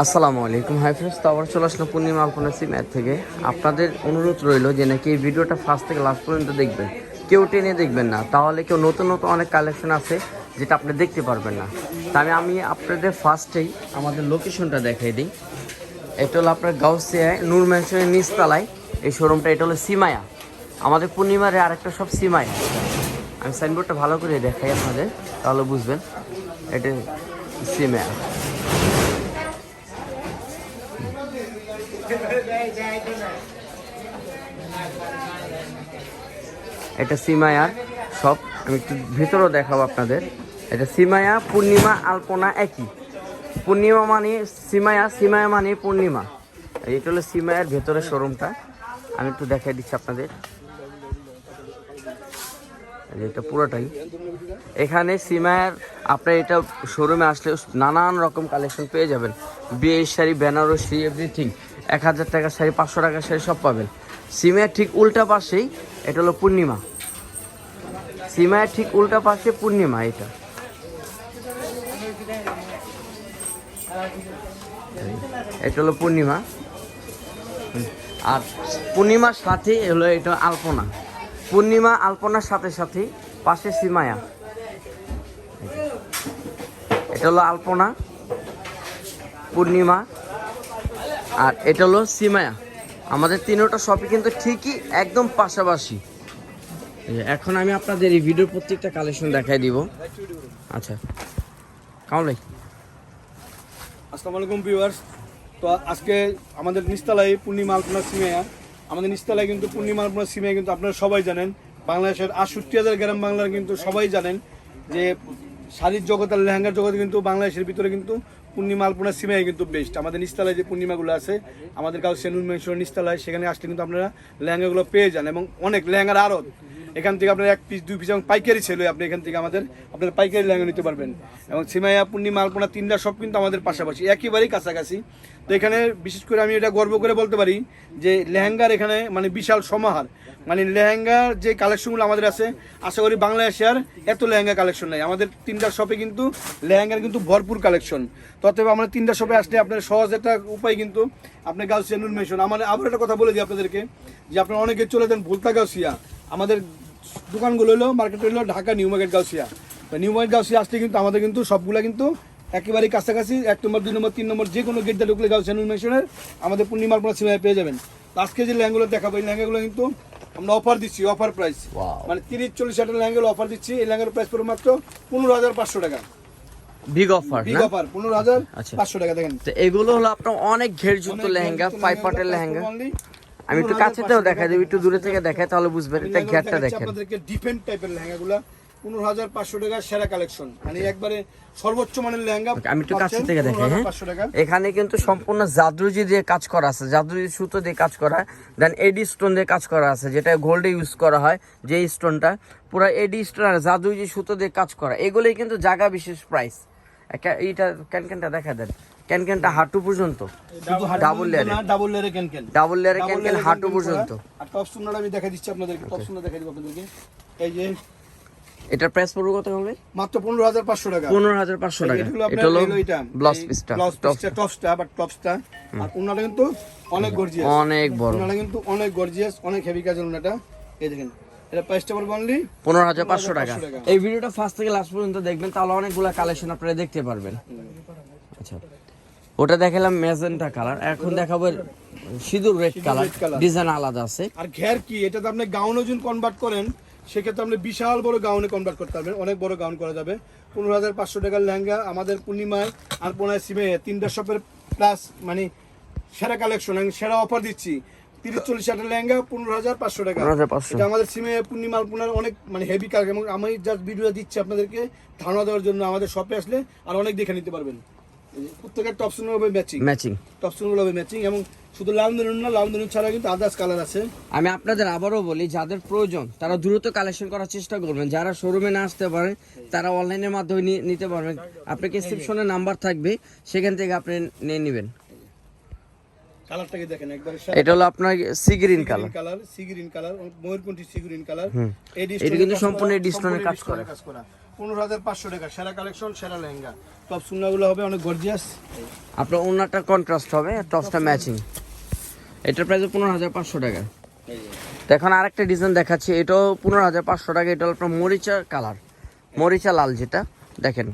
আসসালামু আলাইকুম। Hi friends তো আবার চলে আসলো পূর্ণিমা আলপনা সিমের থেকে। আপনাদের অনুরোধ রইল যে নাকি এই ভিডিওটা ফার্স্ট থেকে লাস্ট পর্যন্ত দেখবেন। কেউ টেনে দেখবেন না। তাহলে কেউ নতুন নতুন অনেক কালেকশন আছে যেটা আপনি দেখতে পারবেন না। তা আমি আমি আপনাদের ফার্স্টেই আমাদের লোকেশনটা দেখাই দিই। এটা হলো আপনার গাউসিয়ায়, নূর ম্যানশনের নিচতলায়। এই শোরুমটা এটা হলো সিমায়া। আমাদের পূর্ণিমারে আরেকটা সব সিমায়া। আমি সাইনবোর্ডটা ভালো করে দেখাই আপনাদের, তাহলে বুঝবেন। এটা সিমায়া। এটা সিমায়ার সব, আমি একটু ভিতরেও দেখাবো আপনাদের। এটা সিমায়া, পূর্ণিমা, আলপনা একই। পূর্ণিমা মানে সিমায়া সিমায়া মানে পূর্ণিমা। এটা হলো সিমায়ার ভেতরের শোরুমটা। আমি একটু দেখাই দিচ্ছি আপনাদের। এটা পুরোটাই। এখানে সিমায়ার, আপনার এটা শোরুমে আসলে নানান রকম কালেকশন পেয়ে যাবেন। বিয়ের শাড়ি, বেনারসি এভরিথিং এক হাজার টাকার শাড়ি, পাঁচশো টাকার শাড়ি সব পাবেন। সিমায়ার ঠিক উল্টা পাশেই এটা হলো পূর্ণিমা। সিমায়ার ঠিক উল্টা পাশে পূর্ণিমা এটা। এটা হলো পূর্ণিমা। আর পূর্ণিমার সাথে হলো এটা আলপনা। পূর্ণিমা, আলপনার সাথে সাথে পাশে সীমায়া। এটা হলো আলপনা, পূর্ণিমা, আর এটা হলো সীমায়া। আমাদের তিনোটা শপই কিন্তু ঠিকই একদম পাশাপাশি। এখন আমি আপনাদের এই ভিডিওর প্রত্যেকটা কালেকশন দেখাই দিব। আচ্ছা কেমন ভাই। আসসালামু আলাইকুম ভিউয়ার্স তো আজকে আমাদের নিস্তালায় পূর্ণিমা আলপনা সিমেয়া। আমাদের নিস্তালায় কিন্তু পূর্ণিমা আলপনা সিমেয়া কিন্তু আপনারা সবাই জানেন। বাংলাদেশের আটষট্টি হাজার গ্রাম বাংলার কিন্তু সবাই জানেন যে শাড়ির জগৎ আর লেহেঙ্গার জগতে কিন্তু বাংলাদেশের ভিতরে কিন্তু পূর্ণিমা আলপনা সিমাই কিন্তু বেস্ট আমাদের নিস্তালায় যে পূর্ণিমাগুলো আছে, আমাদের কাউ সেনুন মেনশন নিস্তালায়, সেখানে আসলে কিন্তু আপনারা ল্যাঙ্গাগুলো পেয়ে যান এবং অনেক ল্যাঙ্গার আরও এখান থেকে আপনার এক পিস দুই পিস এবং পাইকারি ছিল আপনি এখান থেকে আমাদের, আপনার পাইকারি লেহেঙ্গা নিতে পারবেন। এবং সিমাইয়া পূর্ণিমা আলপনা তিনটা সব কিন্তু আমাদের পাশাপাশি, একেবারেই কাছাকাছি। তো এখানে বিশেষ করে আমি এটা গর্ব করে বলতে পারি যে লেহেঙ্গার এখানে মানে বিশাল সমাহার। মানে লেহেঙ্গার যে কালেকশনগুলো আমাদের আছে, আশা করি বাংলাদেশে আর এত লেহেঙ্গা কালেকশন নেই। আমাদের তিনটা শপে কিন্তু লেহেঙ্গার কিন্তু ভরপুর কালেকশন ততএব আমরা তিনটা শপে আসলে আপনার সহজ একটা উপায় কিন্তু আপনার গাউসিয়া নুন মেশন আমার আবার একটা কথা বলে দিই আপনাদেরকে, যে আপনারা অনেকে চলে যান ভুলতা গাউসিয়া। আমাদের দোকানগুলো হলো মার্কেট হলো ঢাকা নিউ মার্কেট গাউসিয়া তো নিউ মার্কেট গাউসিয়া আসলে কিন্তু আমাদের কিন্তু সবগুলা কিন্তু একেবারেই কাছাকাছি এক নম্বর দুই নম্বর তিন নম্বর যে কোনো গেটটা ঢুকলে গাউসিয়া নুন মেশনের আমাদের পূর্ণিমার পর সীমায় পেয়ে যাবেন। আজকে যে লেহেঙ্গুলো দেখাবো এই লেহেঙ্গাগুলো কিন্তু আমরা অফার দিচ্ছি অফার প্রাইস মানে তিরিশ চল্লিশ হাজার লেহেঙ্গুলো অফার দিচ্ছি এই লেহেঙ্গার প্রাইস পড়বে মাত্র পনেরো হাজার পাঁচশো টাকা। বিগ অফার বিগ অফার পনেরো হাজার। পাঁচশো টাকা দেখেন। তো এগুলো হলো আপনার অনেক ঘেরযুক্ত অনেক লেহেঙ্গা price লেহেঙ্গা আমি একটু কাছেতেও দেখাই দেবো একটু দূরে থেকে দেখাই তাহলে বুঝবেন এটা ঘেরটা দেখেন। আপনাদেরকে ডিফেন্ট টাইপের লেহেঙ্গাগুলো পনেরো হাজার পাঁচশো টাকার সেরা কালেকশন মানে একবারে সর্বোচ্চ মানের লেহেঙ্গা আমি একটু কাছে থেকে দেখাই হ্যাঁ। এখানে কিন্তু সম্পূর্ণ জাদরুজি দিয়ে কাজ করা আছে জাদরুজি সুতো দিয়ে কাজ করা দেন এডি স্টোন দিয়ে কাজ করা আছে যেটা গোল্ডে ইউজ করা হয় যে স্টোনটা পুরো এডি স্টোন আর জাদরুজি সুতো দিয়ে কাজ করা এগুলোই কিন্তু জায়গা বিশেষ প্রাইস এটা এইটা ক্যানক্যানটা দেখা দেন। ক্যানক্যানটা হাঁটু পর্যন্ত? ডাবল লেয়ারে ডাবল লেয়ারে ক্যান ক্যান ডাবল লেয়ারে ক্যানক্যান হাঁটু পর্যন্ত? আর টপ সুন্দর আমি দেখা দিচ্ছি আপনাদেরকে টপ সুন্দর দেখা দিব আপনাদেরকে। এই যে এটার প্রাইস পড়বে কত হবে মাত্র পনেরো হাজার পাঁচশো টাকা। পনেরো হাজার পাঁচশো টাকা। এটা হলো ব্লাউজ পিসটা টপসটা বাট টপসটা আর কিন্তু অনেক গর্জিয়াস অনেক বড়। কিন্তু অনেক গর্জিয়াস অনেক হেভি উন্নাটা এই দেখেন এটা প্রাইসটা অনলি 15,500 টাকা। এই ভিডিওটা ফার্স্ট থেকে লাস্ট পর্যন্ত দেখবেন তাহলে অনেকগুলো কালেকশন আপনারা দেখতে পারবেন। আচ্ছা। ওটা দেখালাম ম্যাজেন্টা কালার। এখন দেখাবো সিঁদুর রেড কালার। ডিজাইন আলাদা আছে। আর ঘের কি? এটা তো আপনি গাউনে যদি কনভার্ট করেন সেক্ষেত্রে আপনি বিশাল বড় গাউনে কনভার্ট করতে পারবেন। অনেক বড় গাউন করা যাবে। পনেরো হাজার পাঁচশো টাকার লেহেঙ্গা আমাদের পূর্ণিমায় আর সিমে তিনটা শপের প্লাস মানে সেরা কালেকশন সেরা অফার দিচ্ছি। তিরিশ চল্লিশ হাজার লেহেঙ্গা পনেরো হাজার পাঁচশো টাকা। 15,500 এটা আমাদের সিমে পূর্ণিমা আলপনার অনেক মানে হেভি কাজ এবং আমি জাস্ট ভিডিওটা দিচ্ছি আপনাদেরকে ধারণা দেওয়ার জন্য আমাদের শপে আসলে আর অনেক দেখে নিতে পারবেন। প্রত্যেকের টপ হবে ম্যাচিং ম্যাচিং টপ হবে ম্যাচিং এবং শুধু না ছাড়া কিন্তু আদার্স কালার আছে। আমি আপনাদের আবারও বলি যাদের প্রয়োজন তারা দ্রুত কালেকশন করার চেষ্টা করবেন। যারা শোরুমে না আসতে পারে তারা অনলাইনের মাধ্যমে নিতে পারবেন। আপনার ডিসক্রিপশনে নাম্বার থাকবে সেখান থেকে আপনি নিয়ে নেবেন। কালারটাকে দেখেন? একবারে এটা হলো আপনার sea green colour colour sea green colour ময়ূরকণ্ঠী sea green colour এটা কিন্তু সম্পূর্ণ কাজ করা। পনেরো হাজার পাঁচশো টাকা সেরা কালেকশন সেরা লেহেঙ্গা। টপ সুন্নাগুলো হবে অনেক গর্জিয়াস আপনার ওনারটা কন্ট্রাস্ট হবে টপসটা ম্যাচিং এটার প্রাইস পনেরো হাজার পাঁচশো টাকা। এখন আরেকটা ডিজাইন দেখাচ্ছি এটাও পনেরো হাজার পাঁচশো টাকা এটা হলো আপনার মরিচা কালার মরিচা লাল যেটা দেখেন।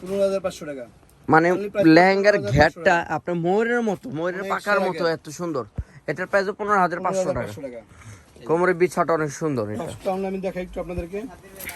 পনেরো হাজার পাঁচশো টাকা। মানে লেহেঙ্গার 15,500 ঘেরটা আপনার ময়ূরের মতো ময়ূরের পাকার মতো এত সুন্দর। এটার প্রাইস পনেরো হাজার পাঁচশো টাকা। কোমরের বিছাটা অনেক সুন্দর এটা। টপসটা আমরা আমি দেখাই একটু আপনাদেরকে।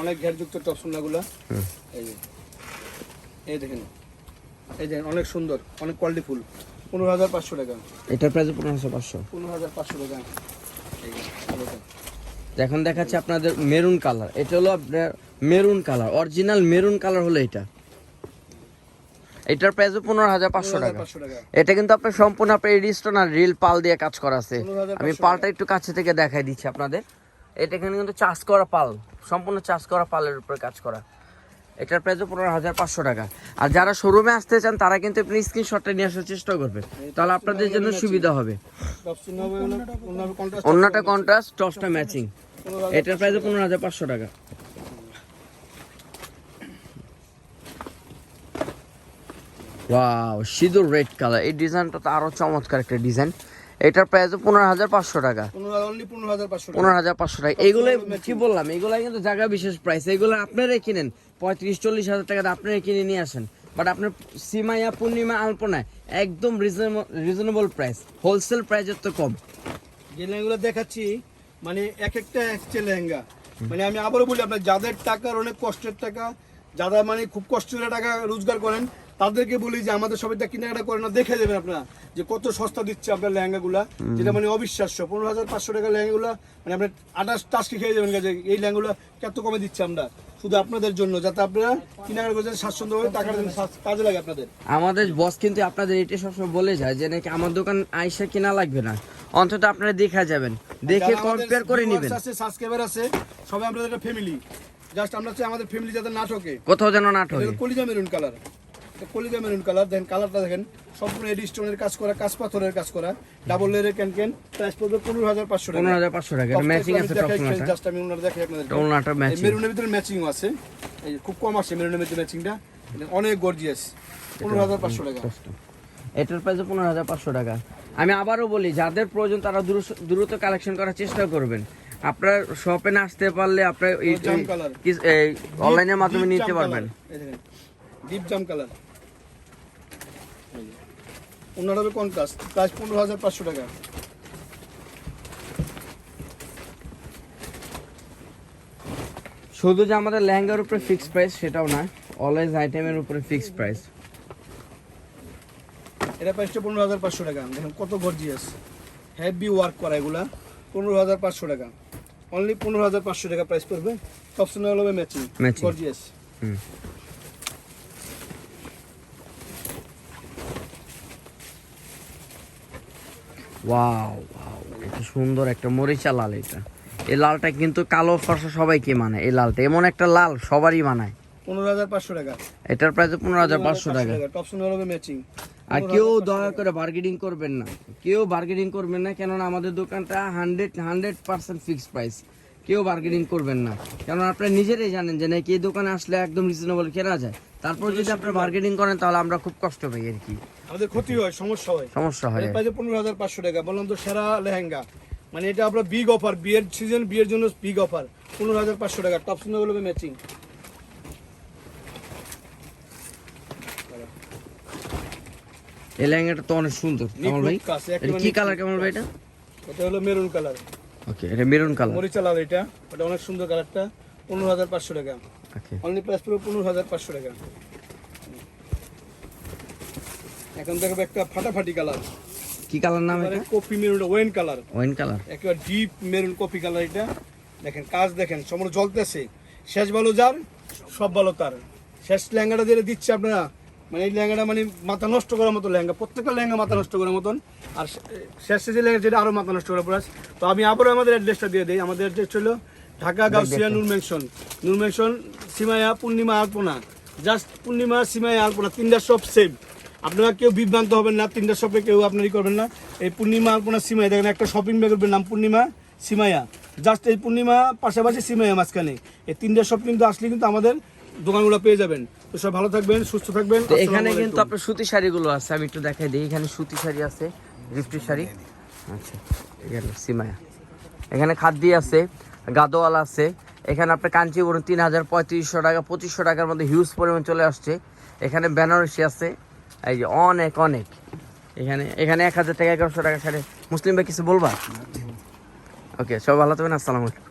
অনেক ঘেরযুক্ত টপ সুন্নাগুলো এই এই দেখেন। এই দেখেন অনেক সুন্দর অনেক কোয়ালিটি ফুল। পনেরো হাজার পাঁচশো টাকা। এটার প্রাইস পনেরো হাজার পাঁচশো। পনেরো হাজার পাঁচশো টাকা। এখন দেখাচ্ছি আপনাদের মেরুন কালার। এটা হলো আপনার maroon colour original maroon colour হলো এটা। এটার প্রাইস পনেরো হাজার পাঁচশো টাকা। 15,500 টাকা। এটা কিন্তু আপনার সম্পূর্ণ আপনার এডিস্টোন আর রিল পাল দিয়ে কাজ করা আছে। আমি পালটা একটু কাছে থেকে দেখাই দিচ্ছি আপনাদের। এটা এখানে কিন্তু চাষ করা পাল সম্পূর্ণ চাষ করা পালের উপরে কাজ করা। এটার প্রাইস পনেরো হাজার পাঁচশো টাকা। আর যারা শোরুমে আসতে চান তারা কিন্তু আপনি স্ক্রিনশটটা নিয়ে আসার চেষ্টা করবে। তাহলে আপনাদের জন্য সুবিধা হবে। অন্যটা কন্ট্রাস্ট টপসটা ম্যাচিং এটার প্রাইস পনেরো হাজার পাঁচশো টাকা। ওয়াও সিঁদুর রেড কালার এই ডিজাইনটা তো আরও চমৎকার একটা ডিজাইন। এটার প্রাইস পনেরো হাজার পাঁচশো টাকা। পনেরো হাজার পাঁচশো টাকা। এগুলো কি বললাম এগুলো কিন্তু জায়গা বিশেষ প্রাইস এগুলো আপনারাই কিনেন। পঁয়ত্রিশ চল্লিশ হাজার টাকা আপনারাই কিনে নিয়ে আসেন। বাট আপনার সীমাইয়া পূর্ণিমা আলপনায় একদম রিজনেবল প্রাইস হোলসেল প্রাইসের তো কম। যে লেহেঙ্গাগুলো দেখাচ্ছি মানে এক একটা একচে লেহেঙ্গা। মানে আমি আবারও বলি আপনার যাদের টাকার অনেক কষ্টের টাকা যারা মানে খুব কষ্ট করে টাকা রোজগার করেন তাদেরকে বলি যে আমাদের সবাইটা কেনাকাটা করে না দেখে যাবেন আপনারা যে কত সস্তা দিচ্ছে আপনার লেহেঙ্গাগুলা। যেটা মানে অবিশ্বাস্য। পনেরো হাজার পাঁচশো টাকা লেহেঙ্গাগুলো মানে আপনার আঠাশ টাস্কি খেয়ে যাবেন যে এই লেহেঙ্গাগুলো কত কমে দিচ্ছে আমরা? শুধু আপনাদের জন্য যাতে আপনারা কেনাকাটা করছেন স্বাচ্ছন্দ্যভাবে টাকাটা যেন সা- কাজে লাগে আপনাদের। আমাদের বস কিন্তু আপনাদের এটা সবসময় বলে যায় যে নাকি আমার দোকান আইসা কিনা লাগবে না। অন্তত আপনারা দেখা যাবেন। দেখে কম্পেয়ার করে নেবেন। আছে সাবস্ক্রাইবার আছে সবাই আমাদের একটা ফ্যামিলি জাস্ট আমরা চাই আমাদের ফ্যামিলি যাতে না ঠকে। কোথাও যেন না ঠকে। কলিজা মেরুন কালার কলিজা মেরুন কালার দেখেন কালারটা দেখেন সম্পূর্ণ এডি স্টোনের কাজ করা কাজ পাথরের কাজ করা ডাবল লেয়ারের ক্যান ক্যান প্রাইস পড়বে পনেরো হাজার পাঁচশো টাকা। পনেরো হাজার পাঁচশো টাকা ম্যাচিং আছে জাস্ট আমি ওনার দেখাই আপনাদের ম্যাচিং মেরুনের ভিতরে ম্যাচিং আছে। এই খুব কম আসে মেরুনের ভিতরে ম্যাচিংটা অনেক গর্জিয়াস পনেরো হাজার পাঁচশো টাকা। এটার প্রাইস পনেরো হাজার পাঁচশো টাকা। আমি আবারও বলি যাদের প্রয়োজন তারা দ্রুত- কালেকশন করার চেষ্টা করবেন। আপনার শপে না আসতে পারলে আপনার অনলাইনের মাধ্যমে নিতে পারবেন। ডিপ জাম কালার ওনার হবে কন্ট্রাস্ট প্রাইস পনেরো হাজার পাঁচশো টাকা। শুধু যে আমাদের লেহেঙ্গার উপরে ফিক্সড প্রাইস সেটাও না। অলওয়েজ আইটেমের উপরে ফিক্সড প্রাইস এটা প্রাইসটা পনেরো হাজার পাঁচশো টাকা। দেখেন কত গর্জিয়াস হেভি ওয়ার্ক করা এগুলা। পনেরো হাজার পাঁচশো টাকা। অনলি পনেরো হাজার পাঁচশো টাকা প্রাইস পড়বে। অপশন হবে matching. Gorgeous hmm. Wow wow এটা সুন্দর একটা মরিচা লাল এটা। এই লালটা কিন্তু কালো ফর্সা সবাইকে মানে এই লালটা। এমন একটা লাল সবারই মানায় পনেরো হাজার পাঁচশো টাকা। এটার প্রাইস পনেরো হাজার পাঁচশো টাকা। অপশন হবে ম্যাচিং আর কেউ দয়া করে বার্গেনিং করবেন না। কেউ বার্গেনিং করবেন না কেননা আমাদের দোকানটা hundred hundred percent fixed price কেউ বার্গেনিং করবেন না। কেননা আপনারা নিজেরাই জানেন যে নাকি এই দোকানে আসলে একদম রিজনেবল কেনা যায়। তারপর যদি আপনারা বার্গেনিং করেন তাহলে আমরা খুব কষ্ট পাই আর কি। আমাদের ক্ষতি হয় সমস্যা হয়। সমস্যা হয়। প্রাইস পনেরো হাজার পাঁচশো টাকা বললাম তো সেরা লেহেঙ্গা। মানে এটা আপনার বিগ অফার বিয়ের সিজন বিয়ের জন্য বিগ অফার পনেরো হাজার পাঁচশো টাকা টপ সুন্দর হবে ম্যাচিং এই লেহেঙ্গাটা তো অনেক সুন্দর। কামাল ভাই? এটা কি কালার কামাল ভাই এটা? এটা হলো মেরুন কালার ওকে এটা মেরুন কালার মরিচা লাল এটা ওটা অনেক সুন্দর কালারটা পনেরো হাজার পাঁচশো টাকা। অনলি প্রাইস পুরো পনেরো হাজার পাঁচশো টাকা। এখন দেখো একটা ফাটাফাটি কালার কি কালার নাম এটা? Coffee maroon wine colour wine colour একেবারে ডিপ মেরুন কফি কালার এটা। দেখেন কাজ দেখেন সময় জ্বলতেছে। শেষ ভালো যার সব ভালো তার। শেষ লেহেঙ্গাটা যেটা দিচ্ছে আপনারা মানে এই লেহেঙ্গাটা মানে মাথা নষ্ট করার মতো লেহেঙ্গা প্রত্যেকটা লেহেঙ্গা মাথা নষ্ট করার মতন। আর শেষে যে লেহেঙ্গা যেটা আরও মাথা নষ্ট করার প্রাইস তো আমি আবারও আমাদের অ্যাড্রেসটা দিয়ে দিই। আমাদের অ্যাড্রেস হলো Dhaka Gausia Noor mansion Noor mansion Simaya Purnima Alpona. Just Purnima Simaya Alpona তিনটা সব সেম আপনারা কেউ বিভ্রান্ত হবেন না তিনটা শপে কেউ আপনারই করবেন না। এই পূর্ণিমা আলপনা সীমায় দেখেন একটা শপিং ব্যাগের নাম পূর্ণিমা সীমায়া জাস্ট এই পূর্ণিমা পাশাপাশি সীমায়া মাঝখানে। এই তিনটা শপ কিন্তু আসলে কিন্তু আমাদের দোকানগুলো পেয়ে যাবেন। তো সব ভালো থাকবেন সুস্থ থাকবেন এখানে কিন্তু আপনার সুতি শাড়িগুলো আছে আমি একটু দেখাই দিই। এখানে সুতি শাড়ি আছে গিফটি শাড়ি। আচ্ছা এখানে সিমায়া এখানে খাদ্যি আছে গাদোয়াল আছে। এখানে আপনার কাঞ্চিপুরম তিন হাজার পঁয়ত্রিশশো টাকা পঁচিশশো টাকার মধ্যে হিউজ পরিমাণ চলে আসছে। এখানে বেনারসি আছে। এই যে অনেক অনেক। এখানে এখানে এক হাজার থেকে এগারোশো টাকা সাড়ে মুসলিম ভাই কিছু বলবা? ওকে সব ভালো থাকবেন আসসালামু আলাইকুম।